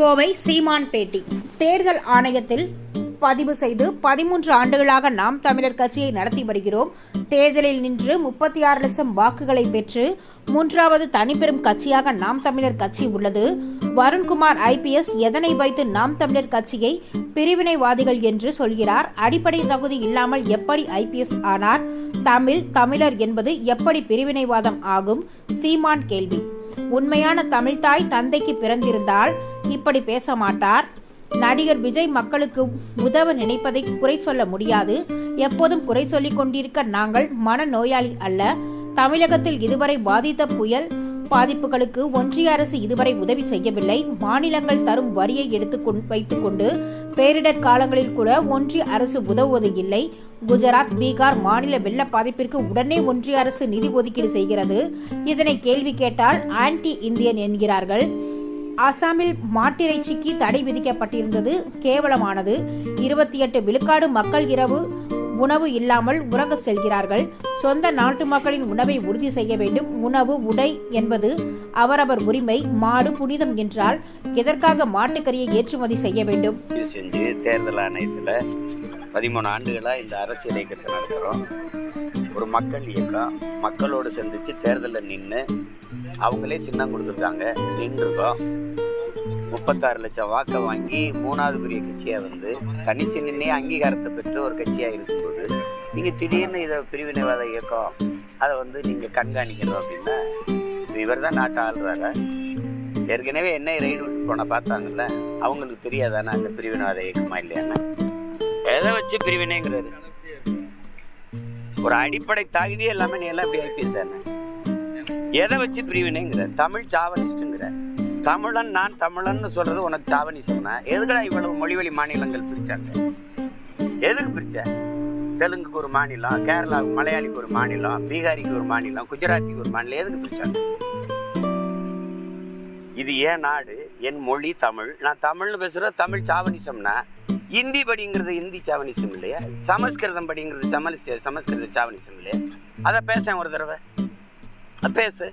கோவை சீமான் பேட்டி தேர்தல் ஆணையத்தில் பதிவு செய்து பதிமூன்று ஆண்டுகளாக நாம் தமிழர் கட்சியை நடத்தி வருகிறோம். தேர்தலில் நின்று முப்பத்தி ஆறு லட்சம் வாக்குகளை பெற்று மூன்றாவது தனிப்பெரும் கட்சியாக நாம் தமிழர் கட்சி உள்ளது. வருண்குமார் ஐபிஎஸ் எதனை வைத்து நாம் தமிழர் கட்சியை பிரிவினைவாதிகள் என்று சொல்கிறார். அடிப்படை தகுதி இல்லாமல் எப்படி ஐபிஎஸ் ஆனார்? தமிழ் தமிழர் என்பது எப்படி பிரிவினைவாதம் ஆகும்? சீமான் கேள்வி. உண்மையான தமிழ்தாய் தந்தைக்கு பிறந்திருந்தால் இப்படி பேச மாட்டார். நடிகர் விஜய் மக்களுக்கு உதவ நினைப்பதை குறை சொல்ல முடியாது. எப்போதும் குறை சொல்லிக் கொண்டிருக்க நாங்கள் மனநோயாளி அல்ல. தமிழகத்தில் இதுவரை பாதித்த புயல் பாதிப்புகளுக்கு ஒன்றிய அரசு இதுவரை உதவி செய்யவில்லை. மாநிலங்கள் தரும் வரியை எடுத்து வைத்துக் கொண்டு பேரிடர் காலங்களில் கூட ஒன்றிய அரசு உதவுவது இல்லை குஜராத் பீகார் மாநில வெள்ள பாதிப்பிற்கு உடனே ஒன்றிய அரசு நிதி ஒதுக்கீடு செய்கிறது. இதனை கேள்வி கேட்டால் ஆன்டி இந்தியன் என்கிறார்கள். அசாமில் மாட்டிறைச்சிக்கு தடை விதிக்கப்பட்டிருந்தது கேவலமானது. இருபத்தி எட்டு விழுக்காடு மக்கள் இரவு உணவு இல்லாமல் உறங்க செல்கிறார்கள். சொந்த நாட்டு மக்களின் உணவை உறுதி செய்ய வேண்டும். உணவு உடை என்பது அவரவர் உரிமை மாடு புனிதம் என்றால் எதற்காக மாட்டுக்கறியை ஏற்றுமதி செய்ய வேண்டும்? செஞ்சு தேர்தல் ஆணையத்தில் பதிமூணு ஆண்டுகளாக இந்த அரசியல் இயக்கத்தை நடத்துகிறோம் ஒரு மக்கள் இயக்கம். மக்களோடு சந்தித்து தேர்தலில் நின்று அவங்களே சின்னம் கொடுத்துருக்காங்க. நின்றுருக்கோம். முப்பத்தாறு லட்சம் வாக்கை வாங்கி மூணாவது பெரிய கட்சியாக வந்து தனிச்சு நின்று அங்கீகாரத்தை பெற்று ஒரு கட்சியாக இருக்கும்போது நீங்கள் திடீர்னு இதை பிரிவினைவாத இயக்கம் அதை வந்து நீங்கள் கண்காணிக்கணும் அப்படின்னா இவர் தான் நாட்டை ஆள்றாரு? ஏற்கனவே என்ன ரைடு விட்டு போன பார்த்தாங்கல்ல அவங்களுக்கு தெரியாதானே அந்த பிரிவினைவாத இயக்கமா இல்லையாண்ணா எதை வச்சு பிரிவினைங்கிறது ஒரு அடிப்படை தகுதி எல்லாமே நீ எல்லாம் இப்படி ஐபிஎஸ் எதை வச்சு பிரிவினைங்கிற தமிழ் சாவனிஸ்ட்டுங்கிற தமிழன் நான் தமிழன்னு சொல்றது உனக்கு சாவணி சொன்ன. எதுக்குடா இவ்வளவு மொழிவழி மாநிலங்கள் பிரிச்சாங்க? எதுக்கு பிரிச்ச? தெலுங்குக்கு ஒரு மாநிலம் கேரளாவுக்கு மலையாளிக்கு ஒரு மாநிலம் பீகாரிக்கு ஒரு மாநிலம் குஜராத்திக்கு ஒரு மாநிலம் எதுக்கு பிரிச்சாங்க? இது ஏன் நாடு? என் மொழி தமிழ். நான் தமிழ்னு பேசுகிற தமிழ் சாவனிசம்னா இந்தி படிங்கிறது இந்தி சாவனிசம் இல்லையா? சமஸ்கிருதம் படிங்கிறது சமஸ் சமஸ்கிருத சாவனிசம் இல்லையா? அதை பேச ஒரு தடவை? பேசு.